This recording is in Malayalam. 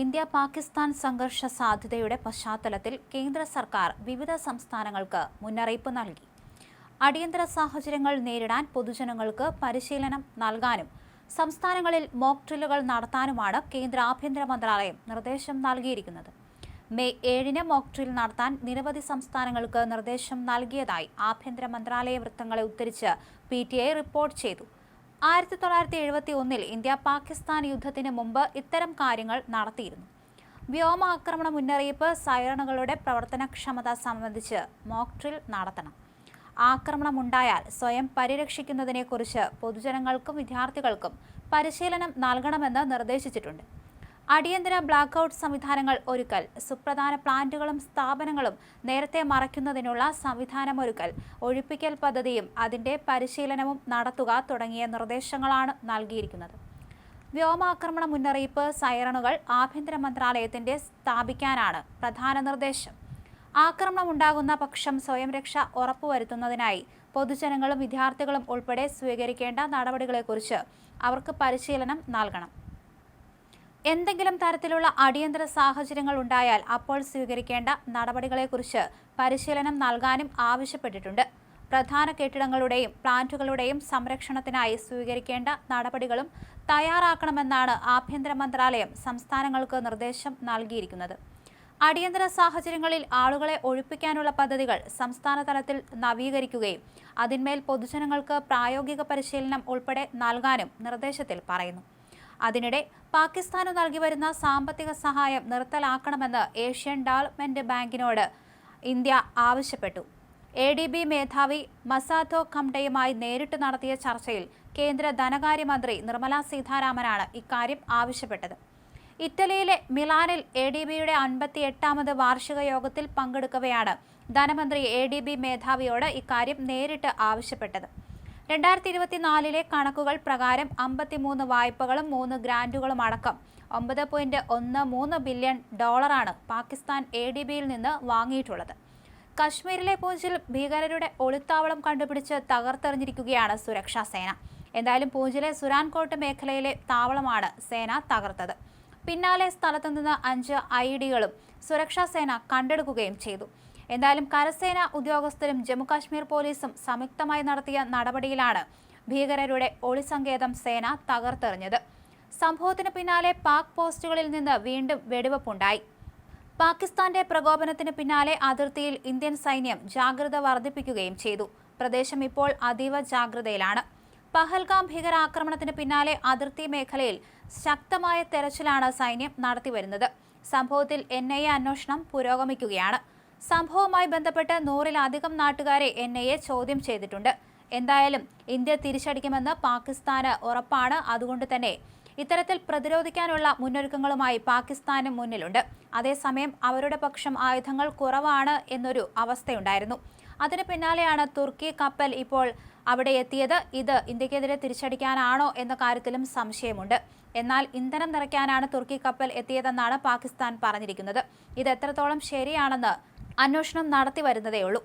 ഇന്ത്യ പാകിസ്ഥാൻ സംഘർഷ സാധ്യതയുടെ പശ്ചാത്തലത്തിൽ കേന്ദ്ര സർക്കാർ വിവിധ സംസ്ഥാനങ്ങൾക്ക് മുന്നറിയിപ്പ് നൽകി. അടിയന്തര സാഹചര്യങ്ങൾ നേരിടാൻ പൊതുജനങ്ങൾക്ക് പരിശീലനം നൽകാനും സംസ്ഥാനങ്ങളിൽ മോക്ക് ഡ്രില്ലുകൾ നടത്താനുമാണ് കേന്ദ്ര ആഭ്യന്തര മന്ത്രാലയം നിർദ്ദേശം നൽകിയിരിക്കുന്നത്. മെയ് ഏഴിന് മോക്ക് ഡ്രിൽ നടത്താൻ നിരവധി സംസ്ഥാനങ്ങൾക്ക് നിർദ്ദേശം നൽകിയതായി ആഭ്യന്തര മന്ത്രാലയ വൃത്തങ്ങളെ ഉദ്ധരിച്ച് പി റിപ്പോർട്ട് ചെയ്തു. ആയിരത്തി തൊള്ളായിരത്തി എഴുപത്തി ഒന്നിൽ ഇന്ത്യ പാകിസ്ഥാൻ യുദ്ധത്തിന് മുമ്പ് ഇത്തരം കാര്യങ്ങൾ നടത്തിയിരുന്നു. വ്യോമാക്രമണ മുന്നറിയിപ്പ് സൈറണുകളുടെ പ്രവർത്തനക്ഷമത സംബന്ധിച്ച് മോക്ട്രിൽ നടത്തണം. ആക്രമണമുണ്ടായാൽ സ്വയം പരിരക്ഷിക്കുന്നതിനെക്കുറിച്ച് പൊതുജനങ്ങൾക്കും വിദ്യാർത്ഥികൾക്കും പരിശീലനം നൽകണമെന്ന് നിർദ്ദേശിച്ചിട്ടുണ്ട്. അടിയന്തര ബ്ലാക്കൌട്ട് സംവിധാനങ്ങൾ ഒരുക്കൽ സുപ്രധാന പ്ലാന്റുകളും സ്ഥാപനങ്ങളും നേരത്തെ മറയ്ക്കുന്നതിനുള്ള സംവിധാനമൊരുക്കൽ ഒഴിപ്പിക്കൽ പദ്ധതിയും അതിന്റെ പരിശീലനവും നടത്തുക തുടങ്ങിയ നിർദ്ദേശങ്ങളാണ് നൽകിയിരിക്കുന്നത്. വ്യോമാക്രമണ മുന്നറിയിപ്പ് സൈറണുകൾ ആഭ്യന്തര മന്ത്രാലയത്തിന്റെ സ്ഥാപിക്കാനാണ് പ്രധാന നിർദ്ദേശം. ആക്രമണം ഉണ്ടാകുന്ന പക്ഷം സ്വയം രക്ഷ ഉറപ്പുവരുത്തുന്നതിനായി പൊതുജനങ്ങളും വിദ്യാർത്ഥികളും ഉൾപ്പെടെ സ്വീകരിക്കേണ്ട നടപടികളെക്കുറിച്ച് അവർക്ക് പരിശീലനം നൽകണം. എന്തെങ്കിലും തരത്തിലുള്ള അടിയന്തര സാഹചര്യങ്ങൾ ഉണ്ടായാൽ അപ്പോൾ സ്വീകരിക്കേണ്ട നടപടികളെക്കുറിച്ച് പരിശീലനം നൽകാനും ആവശ്യപ്പെട്ടിട്ടുണ്ട്. പ്രധാന കെട്ടിടങ്ങളുടെയും പ്ലാന്റുകളുടെയും സംരക്ഷണത്തിനായി സ്വീകരിക്കേണ്ട നടപടികളും തയ്യാറാക്കണമെന്നാണ് ആഭ്യന്തര മന്ത്രാലയം സംസ്ഥാനങ്ങൾക്ക് നിർദ്ദേശം നൽകിയിരിക്കുന്നത്. അടിയന്തര സാഹചര്യങ്ങളിൽ ആളുകളെ ഒഴിപ്പിക്കാനുള്ള പദ്ധതികൾ സംസ്ഥാന തലത്തിൽ നവീകരിക്കുകയും അതിന്മേൽ പൊതുജനങ്ങൾക്ക് പ്രായോഗിക പരിശീലനം ഉൾപ്പെടെ നൽകാനും നിർദ്ദേശത്തിൽ പറയുന്നു. അതിനിടെ പാകിസ്ഥാന് നൽകി വരുന്ന സാമ്പത്തിക സഹായം നിർത്തലാക്കണമെന്ന് ഏഷ്യൻ ഡെവലപ്മെന്റ് ബാങ്കിനോട് ഇന്ത്യ ആവശ്യപ്പെട്ടു. എ ഡി ബി മേധാവി മസാധോ ഖംഡയുമായി നേരിട്ട് നടത്തിയ ചർച്ചയിൽ കേന്ദ്ര ധനകാര്യമന്ത്രി നിർമ്മല സീതാരാമനാണ് ഇക്കാര്യം ആവശ്യപ്പെട്ടത്. ഇറ്റലിയിലെ മിലാനിൽ എ ഡി ബിയുടെ അൻപത്തി എട്ടാമത് വാർഷിക യോഗത്തിൽ പങ്കെടുക്കവെയാണ് ധനമന്ത്രി എ ഡി ബി മേധാവിയോട് ഇക്കാര്യം നേരിട്ട് ആവശ്യപ്പെട്ടത്. രണ്ടായിരത്തി ഇരുപത്തിനാലിലെ കണക്കുകൾ പ്രകാരം അമ്പത്തിമൂന്ന് വായ്പകളും മൂന്ന് ഗ്രാന്റുകളും അടക്കം ഒമ്പത് പോയിന്റ് ഒന്ന് മൂന്ന് ബില്യൺ ഡോളറാണ് പാകിസ്ഥാൻ എ ഡി ബിയിൽ നിന്ന് വാങ്ങിയിട്ടുള്ളത്. കശ്മീരിലെ പൂഞ്ചിൽ ഭീകരരുടെ ഒളിത്താവളം കണ്ടുപിടിച്ച് തകർത്തെറിഞ്ഞിരിക്കുകയാണ് സുരക്ഷാ സേന. എന്തായാലും പൂഞ്ചിലെ സുരാൻകോട്ട് മേഖലയിലെ താവളമാണ് സേന തകർത്തത്. പിന്നാലെ സ്ഥലത്തുനിന്ന് അഞ്ച് ഐ ഡികളും സുരക്ഷാ സേന കണ്ടെടുക്കുകയും ചെയ്തു. എന്തായാലും കരസേന ഉദ്യോഗസ്ഥരും ജമ്മുകാശ്മീർ പോലീസും സംയുക്തമായി നടത്തിയ നടപടിയിലാണ് ഭീകരരുടെ ഒളിസങ്കേതം സേന തകർത്തെറിഞ്ഞത്. സംഭവത്തിന് പിന്നാലെ പാക് പോസ്റ്റുകളിൽ നിന്ന് വീണ്ടും വെടിവെപ്പുണ്ടായി. പാകിസ്ഥാന്റെ പ്രകോപനത്തിന് പിന്നാലെ അതിർത്തിയിൽ ഇന്ത്യൻ സൈന്യം ജാഗ്രത വർദ്ധിപ്പിക്കുകയും ചെയ്തു. പ്രദേശം ഇപ്പോൾ അതീവ ജാഗ്രതയിലാണ്. പഹൽഗാം ഭീകരാക്രമണത്തിന് പിന്നാലെ അതിർത്തി മേഖലയിൽ ശക്തമായ തെരച്ചിലാണ് സൈന്യം നടത്തിവരുന്നത്. സംഭവത്തിൽ എൻ ഐ എ അന്വേഷണം പുരോഗമിക്കുകയാണ്. സംഭവവുമായി ബന്ധപ്പെട്ട് നൂറിലധികം നാട്ടുകാരെ എൻ ഐ എ ചോദ്യം ചെയ്തിട്ടുണ്ട്. എന്തായാലും ഇന്ത്യ തിരിച്ചടിക്കുമെന്ന് പാകിസ്ഥാന് ഉറപ്പാണ്. അതുകൊണ്ട് തന്നെ ഇത്തരത്തിൽ പ്രതിരോധിക്കാനുള്ള മുന്നൊരുക്കങ്ങളുമായി പാകിസ്ഥാനും മുന്നിലുണ്ട്. അതേസമയം അവരുടെ പക്ഷം ആയുധങ്ങൾ കുറവാണ് എന്നൊരു അവസ്ഥയുണ്ടായിരുന്നു. അതിന് പിന്നാലെയാണ് തുർക്കി കപ്പൽ ഇപ്പോൾ അവിടെ എത്തിയത്. ഇത് ഇന്ത്യക്കെതിരെ തിരിച്ചടിക്കാനാണോ എന്ന കാര്യത്തിലും സംശയമുണ്ട്. എന്നാൽ ഇന്ധനം നിറയ്ക്കാനാണ് തുർക്കി കപ്പൽ എത്തിയതെന്നാണ് പാകിസ്ഥാൻ പറഞ്ഞിരിക്കുന്നത്. ഇത് എത്രത്തോളം ശരിയാണെന്ന് അന്വേഷണം നടത്തി വരുന്നതേയുള്ളൂ